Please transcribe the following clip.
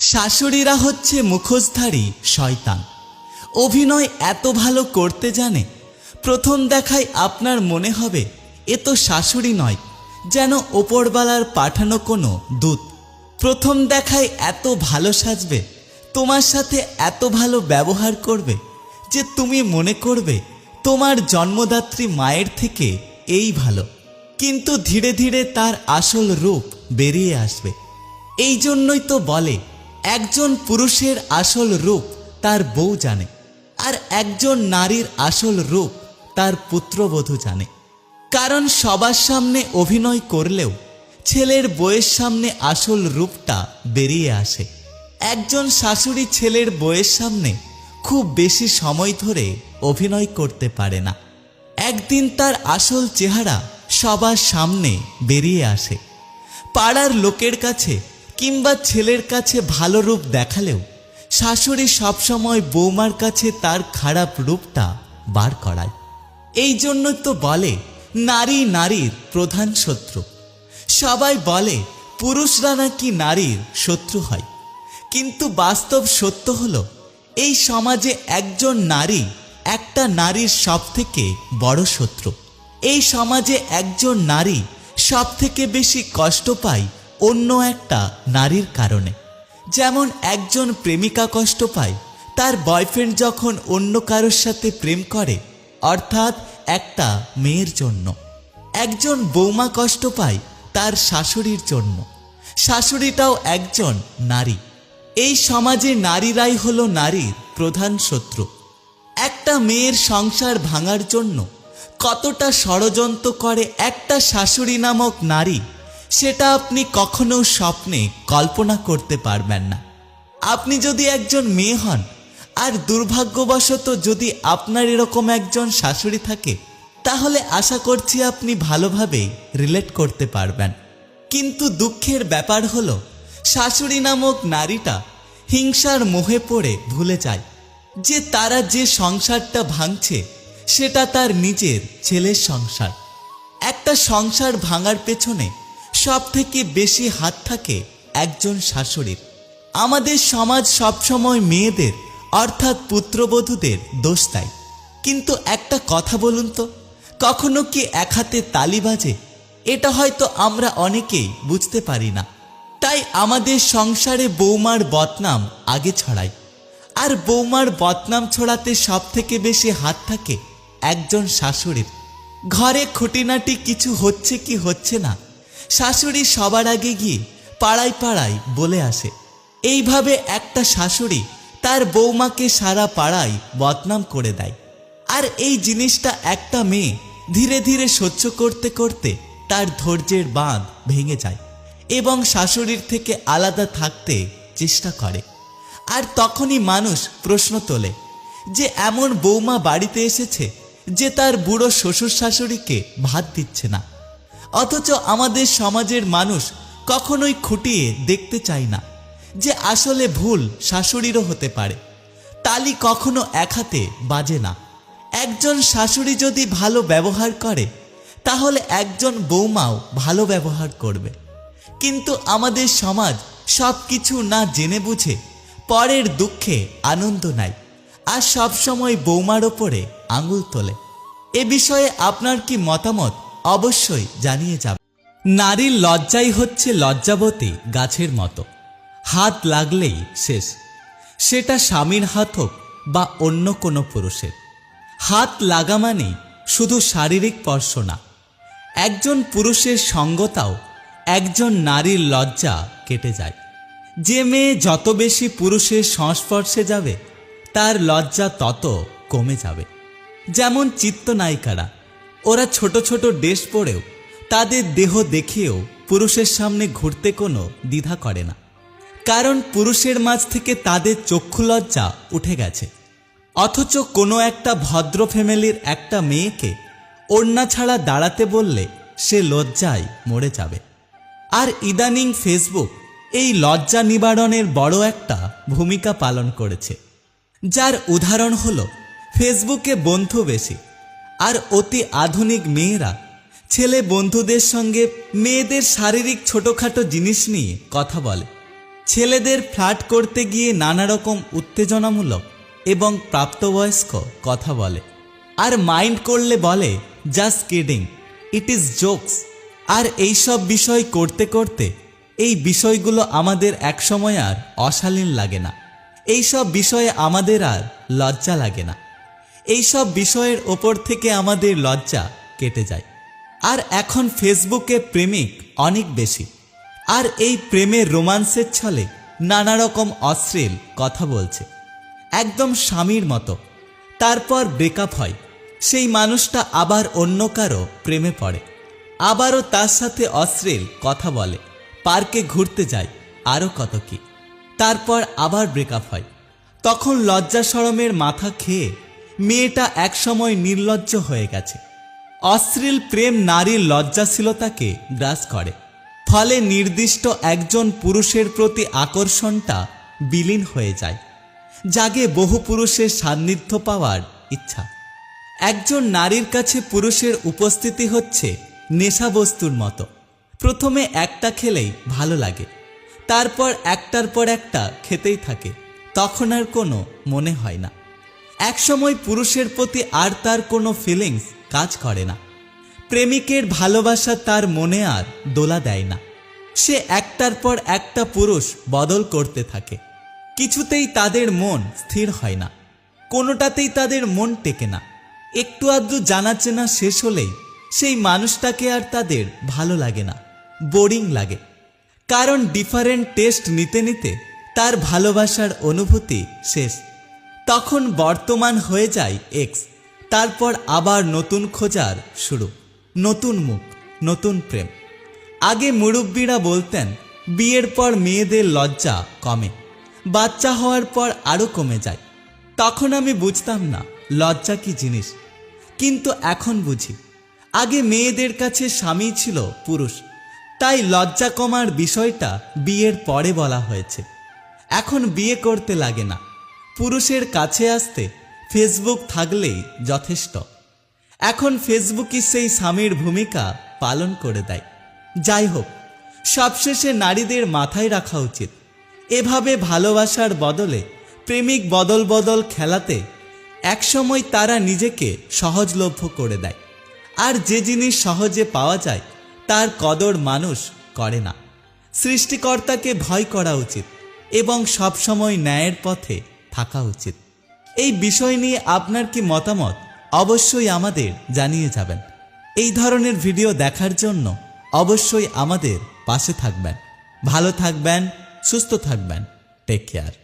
শাশুড়িরা হচ্ছে মুখোশধারী শয়তান। অভিনয় এত ভালো করতে জানে, প্রথম দেখায় আপনার মনে হবে, এ তো শাশুড়ি নয়, যেন ওপরবালার পাঠানো কোনো দূত। প্রথম দেখায় এত ভালো সাজবে, তোমার সাথে এত ভালো ব্যবহার করবে, যে তুমি মনে করবে, তোমার জন্মদাত্রী মায়ের থেকে এই ভালো। কিন্তু ধীরে ধীরে তার আসল রূপ বেরিয়ে আসবে। এই জন্যই তো বলে একজন পুরুষের আসল রূপ তার বউ জানে, আর একজন নারীর আসল রূপ তার পুত্রবধূ জানে। কারণ সবার সামনে অভিনয় করলেও ছেলের বইয়ের সামনে আসল রূপটা বেরিয়ে আসে। একজন শাশুড়ি ছেলের বইয়ের সামনে খুব বেশি সময় ধরে অভিনয় করতে পারে না। একদিন তার আসল চেহারা সবার সামনে বেরিয়ে আসে। পাড়ার লোকের কাছে কিংবা ছেলের কাছে ভালো রূপ দেখালেও শাশুড়ি সবসময় বৌমার কাছে তার খারাপ রূপটা বার করায়। এই জন্য তো বলে, নারী নারীর প্রধান শত্রু। সবাই বলে, পুরুষরা নাকি নারীর শত্রু হয়। কিন্তু বাস্তব সত্য হল, এই সমাজে একজন নারী একটা নারীর সব থেকে বড় শত্রু। এই সমাজে একজন নারী সব থেকে বেশি কষ্ট পায় অন্য একটা নারীর কারণে। যেমন একজন প্রেমিকা কষ্ট পায়, তার বয়ফ্রেন্ড যখন অন্য কারোর সাথে প্রেম করে, অর্থাৎ একটা মেয়ের জন্য। একজন বৌমা কষ্ট পায়, তার শাশুড়ির জন্য। শাশুড়িটাও একজন নারী। এই সমাজে নারীরাই হলো নারীর প্রধান শত্রু। একটা মেয়ের সংসার ভাঙার জন্য কতটা ষড়যন্ত্র করে একটা শাশুড়ি নামক নারী সেটা আপনি কখনো স্বপ্নে কল্পনা করতে পারবেন না। আপনি যদি একজন মেয়ে হন, আর দুর্ভাগ্যবশত যদি আপনার এরকম একজন শাশুড়ি থাকে, তাহলে আশা করছি আপনি ভালোভাবে রিলেট করতে পারবেন। কিন্তু দুঃখের ব্যাপার হলো, শাশুড়ি নামক নারীটা হিংসার মোহে পড়ে ভুলে যায়। যে তারা যে সংসারটা ভাঙছে, সেটা তার নিজের ছেলের সংসার। একটা সংসার ভাঙার পেছনে সব থেকে বেশি হাত থাকে একজন শাশুড়ির। আমাদের সমাজ সবসময় মেয়েদের, অর্থাৎ পুত্রবধূদের দোষ দেয়। কিন্তু একটা কথা বলুন তো, কখনো কি এক হাতে তালি বাজে? এটা হয়তো আমরা অনেকেই বুঝতে পারি না। তাই আমাদের সংসারে বৌমার বদনাম আগে ছড়ায় আর বৌমার বদনাম ছড়াতে সব থেকে বেশি হাত থাকে একজন শাশুড়ির। ঘরে খুঁটিনাটি কিছু হচ্ছে কি হচ্ছে না শাশুড়ি সবার আগে গিয়ে পাড়ায় পাড়ায় বলে আসে। এইভাবে একটা শাশুড়ি তার বৌমাকে সারা পাড়ায় বদনাম করে দেয়। আর এই জিনিসটা একটা মেয়ে ধীরে ধীরে সহ্য করতে করতে তার ধৈর্যের বাঁধ ভেঙে যায় এবং শাশুড়ির থেকে আলাদা থাকতে চেষ্টা করে। আর তখনই মানুষ প্রশ্ন তোলে যে এমন বৌমা বাড়িতে এসেছে যে তার বুড়ো শ্বশুর শাশুড়িকে ভাত দিচ্ছে না। অথচ আমাদের সমাজের মানুষ কখনোই খুঁটিয়ে দেখতে চায় না যে আসলে ভুল শাশুড়িরও হতে পারে। তালি কখনো এক হাতে বাজে না। একজন শাশুড়ি যদি ভালো ব্যবহার করে, তাহলে একজন বৌমাও ভালো ব্যবহার করবে। কিন্তু আমাদের সমাজ সব কিছু না জেনে বুঝে পরের দুঃখে আনন্দ নেয় আর সবসময় বৌমার ওপরে আঙুল তোলে। এ বিষয়ে আপনার কি মতামত? অবশ্যই জানিয়ে যাবে। নারীর লজ্জাই হচ্ছে লজ্জাবতী গাছের মতো। হাত লাগলেই শেষ। সেটা স্বামীর হাত হোক বা অন্য কোনো পুরুষের। হাত লাগা মানেই শুধু শারীরিক স্পর্শ না। একজন পুরুষের সঙ্গতাও একজন নারীর লজ্জা কেটে যায়। যে মেয়ে যত বেশি পুরুষের সংস্পর্শে যাবে, তার লজ্জা তত কমে যাবে। যেমন চিত্রনায়িকারা ওরা ছোট ছোট ড্রেস পরেও, তাদের দেহ দেখিয়েও পুরুষের সামনে ঘুরতে কোনো দ্বিধা করে না। কারণ পুরুষের মাঝ থেকে তাদের চক্ষু লজ্জা উঠে গেছে। অথচ কোনো একটা ভদ্র ফ্যামিলির একটা মেয়েকে ওড়না ছাড়া দাঁড়াতে বললে সে লজ্জায় মরে যাবে। আর ইদানিং ফেসবুক এই লজ্জা নিবারণের বড় একটা ভূমিকা পালন করেছে। যার উদাহরণ হলো, ফেসবুকে বন্ধু বেশি আর অতি আধুনিক মেয়েরা। ছেলে বন্ধুদের সঙ্গে মেয়েদের শারীরিক ছোটোখাটো জিনিস নিয়ে কথা বলে। ছেলেদের ফ্ল্যাট করতে গিয়ে নানা রকম উত্তেজনামূলক এবং প্রাপ্তবয়স্ক কথা বলে। আর মাইন্ড করলে বলে, just kidding, it is jokes. আর এইসব বিষয় করতে করতে এই বিষয়গুলো আমাদের একসময় আর অশালীন লাগে না। এইসব বিষয়ে আমাদের আর লজ্জা লাগে না। এইসব বিষয়ের ওপর থেকে আমাদের লজ্জা কেটে যায়। আর এখন ফেসবুকে প্রেমিক অনেক বেশি। আর এই প্রেমের রোমান্সের ছলে নানা রকম অশ্লীল কথা বলছে। একদম স্বামীর মতো। তারপর ব্রেকআপ হয়। সেই মানুষটা আবার অন্য কারও প্রেমে পড়ে। আবারও তার সাথে অশ্লীল কথা বলে। পার্কে ঘুরতে যায়। আরও কত কি। তারপর আবার ব্রেকআপ হয়। তখন লজ্জা সরমের মাথা খেয়ে মেয়েটা একসময় নির্লজ্জ হয়ে গেছে। অশ্লীল প্রেম নারীর লজ্জাশীলতাকে গ্রাস করে। ফলে নির্দিষ্ট একজন পুরুষের প্রতি আকর্ষণটা বিলীন হয়ে যায়। জাগে বহু পুরুষের সান্নিধ্য পাওয়ার ইচ্ছা। একজন নারীর কাছে পুরুষের উপস্থিতি হচ্ছে নেশাবস্তুর মতো। প্রথমে একটা খেলেই ভালো লাগে। তারপর একটার পর একটা খেতেই থাকে। তখন আর কোনো মনে হয় না। একসময় পুরুষের প্রতি আর তার কোনো ফিলিংস কাজ করে না। প্রেমিকের ভালোবাসা তার মনে আর দোলা দেয় না। সে একটার পর একটা পুরুষ বদল করতে থাকে। কিছুতেই তাদের মন স্থির হয় না। কোনোটাতেই তাদের মন টেকে না। একটু আধটু জানা চেনা শেষ হলেই সেই মানুষটাকে আর তাদের ভালো লাগে না বোরিং লাগে। কারণ ডিফারেন্ট টেস্ট নিতে নিতে তার ভালোবাসার অনুভূতি শেষ। তখন বর্তমান হয়ে যায় এক্স তারপর আবার নতুন খোঁজার শুরু। নতুন মুখ, নতুন প্রেম। আগে মুরব্বীরা বলতেন, বিয়ের পর মেয়েদের লজ্জা কমে, বাচ্চা হওয়ার পর আরও কমে যায়। তখন আমি বুঝতাম না, লজ্জা কি জিনিস। কিন্তু এখন বুঝি। আগে মেয়েদের কাছে স্বামী ছিল পুরুষ, তাই লজ্জা কমার বিষয়টা বিয়ের পরে বলা হয়েছে। এখন বিয়ে করতে লাগে না। পুরুষের কাছে আসতে ফেসবুক থাকলেই যথেষ্ট। এখন ফেসবুকই সেই স্বামীর ভূমিকা পালন করে দেয়। যাই হোক, সবশেষে নারীদের মাথায় রাখা উচিত। এভাবে ভালোবাসার বদলে প্রেমিক বদল বদল খেলাতে একসময় তারা নিজেকে সহজলভ্য করে দেয়। আর যে জিনিস সহজে পাওয়া যায়, তার কদর মানুষ করে না। সৃষ্টিকর্তাকে ভয় করা উচিত এবং সবসময় ন্যায়ের পথে থাকা উচিত। এই বিষয় নিয়ে আপনার কি মতামত? অবশ্যই আমাদের জানিয়ে যাবেন। এই ধরনের ভিডিও দেখার জন্য অবশ্যই আমাদের পাশে থাকবেন। ভালো থাকবেন, সুস্থ থাকবেন। Take care